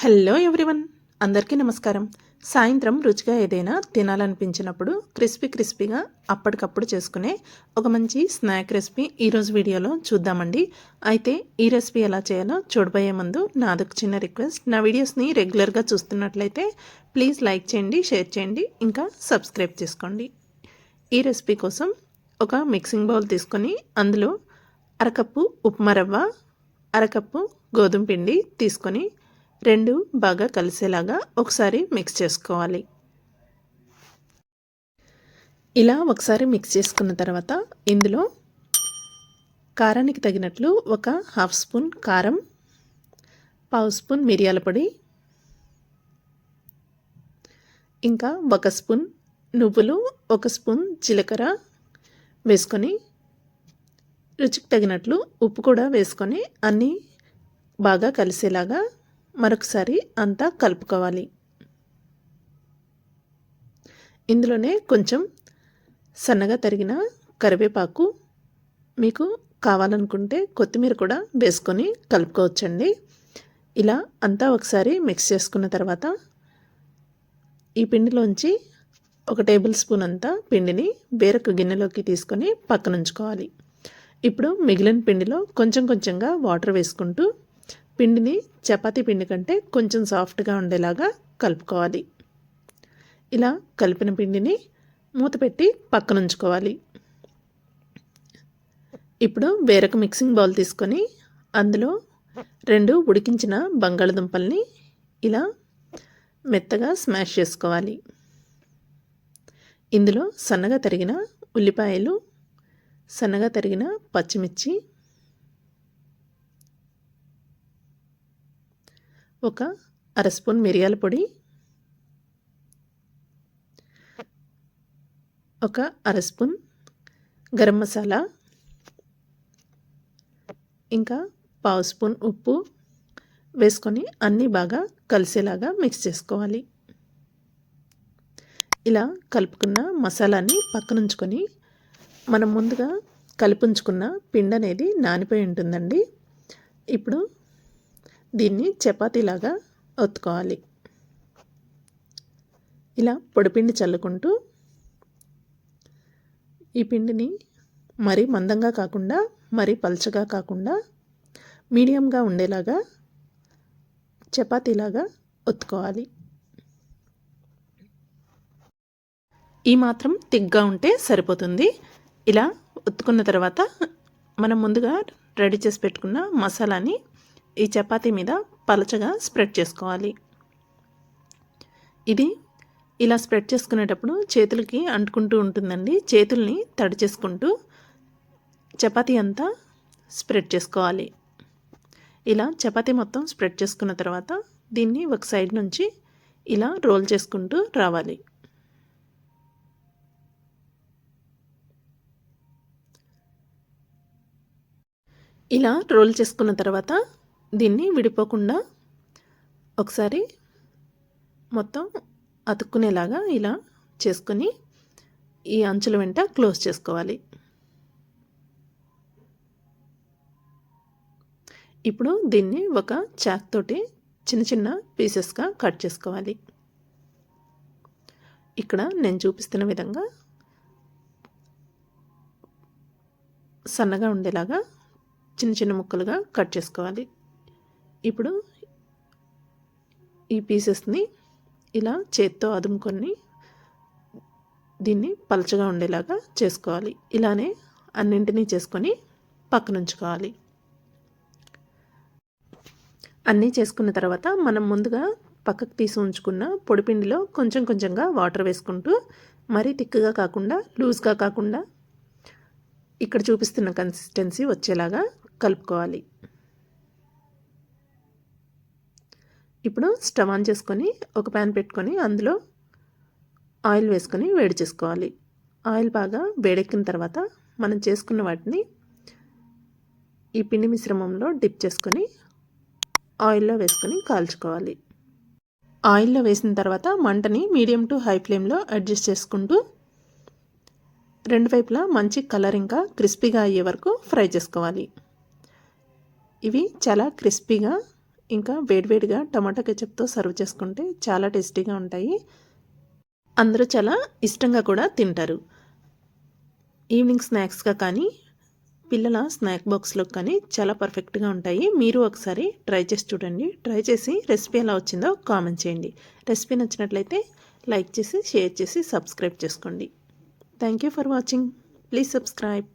Hello everyone అందరికీ నమస్కారం. సాయంత్రం రుచిగా ఏదైనా తినాలనిపించినప్పుడు క్రిస్పీ క్రిస్పీగా అప్పటికప్పుడు చేసుకునే ఒక మంచి స్నాక్ రెసిపీ ఈరోజు వీడియోలో చూద్దామండి. అయితే ఈ రెసిపీ ఎలా చేయాలో చూడబోయే ముందు నాదొక చిన్న రిక్వెస్ట్. నా వీడియోస్ని రెగ్యులర్గా చూస్తున్నట్లయితే ప్లీజ్ లైక్ చేయండి షేర్ చేయండి ఇంకా సబ్స్క్రైబ్ చేసుకోండి. ఈ రెసిపీ కోసం ఒక మిక్సింగ్ బౌల్ తీసుకొని అందులో అరకప్పు ఉప్మా రవ్వ అరకప్పు గోధుమ పిండి తీసుకొని రెండు బాగా కలిసేలాగా ఒకసారి మిక్స్ చేసుకోవాలి. ఇలా ఒకసారి మిక్స్ చేసుకున్న తర్వాత ఇందులో కారానికి తగినట్లు ఒక హాఫ్ స్పూన్ కారం పావు స్పూన్ మిరియాల పొడి ఇంకా ఒక స్పూన్ నువ్వులు ఒక స్పూన్ జీలకర్ర వేసుకొని రుచికి తగినట్లు ఉప్పు కూడా వేసుకొని అన్నీ బాగా కలిసేలాగా మరొకసారి అంతా కలుపుకోవాలి. ఇందులోనే కొంచెం సన్నగా తరిగిన కరివేపాకు మీకు కావాలనుకుంటే కొత్తిమీర కూడా వేసుకొని కలుపుకోవచ్చండి. ఇలా అంతా ఒకసారి మిక్స్ చేసుకున్న తర్వాత ఈ పిండిలోంచి ఒక టేబుల్ స్పూన్ అంతా పిండిని వేరొక గిన్నెలోకి తీసుకొని పక్కనుంచుకోవాలి. ఇప్పుడు మిగిలిన పిండిలో కొంచెం కొంచెంగా వాటర్ వేసుకుంటూ పిండిని చపాతీ పిండి కంటే కొంచెం సాఫ్ట్గా ఉండేలాగా కలుపుకోవాలి. ఇలా కలిపిన పిండిని మూత పెట్టి పక్కన ఉంచుకోవాలి ఇప్పుడు వేరొక మిక్సింగ్ బౌల్ తీసుకొని అందులో రెండు ఉడికించిన బంగాళదుంపల్ని ఇలా మెత్తగా స్మాష్ చేసుకోవాలి. ఇందులో సన్నగా తరిగిన ఉల్లిపాయలు సన్నగా తరిగిన పచ్చిమిర్చి ఒక అర స్పూన్ మిరియాల పొడి ఒక అర స్పూన్ గరం మసాలా ఇంకా పావు స్పూన్ ఉప్పు వేసుకొని అన్నీ బాగా కలిసేలాగా మిక్స్ చేసుకోవాలి. ఇలా కలుపుకున్న మసాలాని పక్కనుంచుకొని మనం ముందుగా కలిపుంచుకున్న పిండి అనేది నానిపోయి ఉంటుందండి. ఇప్పుడు దీన్ని చపాతీలాగా ఒత్తుకోవాలి. ఇలా పొడిపిండి చల్లుకుంటూ ఈ పిండిని మరీ మందంగా కాకుండా మరీ పల్చగా కాకుండా మీడియంగా ఉండేలాగా చపాతీలాగా ఒత్తుకోవాలి. ఈ మాత్రం తిగ్గా ఉంటే సరిపోతుంది. ఇలా ఒత్తుకున్న తర్వాత మనం ముందుగా రెడీ చేసి పెట్టుకున్న మసాలాని ఈ చపాతీ మీద పలచగా స్ప్రెడ్ చేసుకోవాలి. ఇది ఇలా స్ప్రెడ్ చేసుకునేటప్పుడు చేతులకి అంటుకుంటూ ఉంటుందండి. చేతుల్ని తడి చేసుకుంటూ చపాతీ అంతా స్ప్రెడ్ చేసుకోవాలి. ఇలా చపాతీ మొత్తం స్ప్రెడ్ చేసుకున్న తర్వాత దీన్ని ఒక సైడ్ నుంచి ఇలా రోల్ చేసుకుంటూ రావాలి. ఇలా రోల్ చేసుకున్న తర్వాత దీన్ని విడిపోకుండా ఒకసారి మొత్తం అతుక్కునేలాగా ఇలా చేసుకొని ఈ అంచుల వెంట క్లోజ్ చేసుకోవాలి. ఇప్పుడు దీన్ని ఒక చాక్ తోటి చిన్న చిన్న పీసెస్గా కట్ చేసుకోవాలి. ఇక్కడ నేను చూపిస్తున్న విధంగా సన్నగా ఉండేలాగా చిన్న చిన్న ముక్కలుగా కట్ చేసుకోవాలి. ఇప్పుడు ఈ పీసెస్ని ఇలా చేత్తో అదుముకొని దీన్ని పలచగా ఉండేలాగా చేసుకోవాలి. ఇలానే అన్నింటినీ చేసుకొని పక్కనుంచుకోవాలి. అన్నీ చేసుకున్న తర్వాత మనం ముందుగా పక్కకు తీసి ఉంచుకున్న పొడిపిండిలో కొంచెం కొంచెంగా వాటర్ వేసుకుంటూ మరీ తిక్కుగా కాకుండా లూజ్గా కాకుండా ఇక్కడ చూపిస్తున్న కన్సిస్టెన్సీ వచ్చేలాగా కలుపుకోవాలి. ఇప్పుడు స్టవ్ ఆన్ చేసుకొని ఒక ప్యాన్ పెట్టుకొని అందులో ఆయిల్ వేసుకొని వేడి చేసుకోవాలి. ఆయిల్ బాగా వేడెక్కిన తర్వాత మనం చేసుకున్న వాటిని ఈ పిండి మిశ్రమంలో డిప్ చేసుకొని ఆయిల్లో వేసుకొని కాల్చుకోవాలి. ఆయిల్లో వేసిన తర్వాత మంటని మీడియం టు హై ఫ్లేమ్లో అడ్జస్ట్ చేసుకుంటూ రెండు వైపులా మంచి కలర్ ఇంకా క్రిస్పీగా అయ్యే వరకు ఫ్రై చేసుకోవాలి. ఇవి చాలా క్రిస్పీగా ఇంకా వేడివేడిగా టమాటా కెచప్తో సర్వ్ చేసుకుంటే చాలా టేస్టీగా ఉంటాయి. అందరూ చాలా ఇష్టంగా కూడా తింటారు. ఈవినింగ్ స్నాక్స్గా కానీ పిల్లల స్నాక్ బాక్స్లో కానీ చాలా పర్ఫెక్ట్గా ఉంటాయి. మీరు ఒకసారి ట్రై చేసి చూడండి. ట్రై చేసి రెసిపీ ఎలా వచ్చిందో కామెంట్ చేయండి. రెసిపీ నచ్చినట్లయితే లైక్ చేసి షేర్ చేసి సబ్స్క్రైబ్ చేసుకోండి. Thank you for watching. Please subscribe.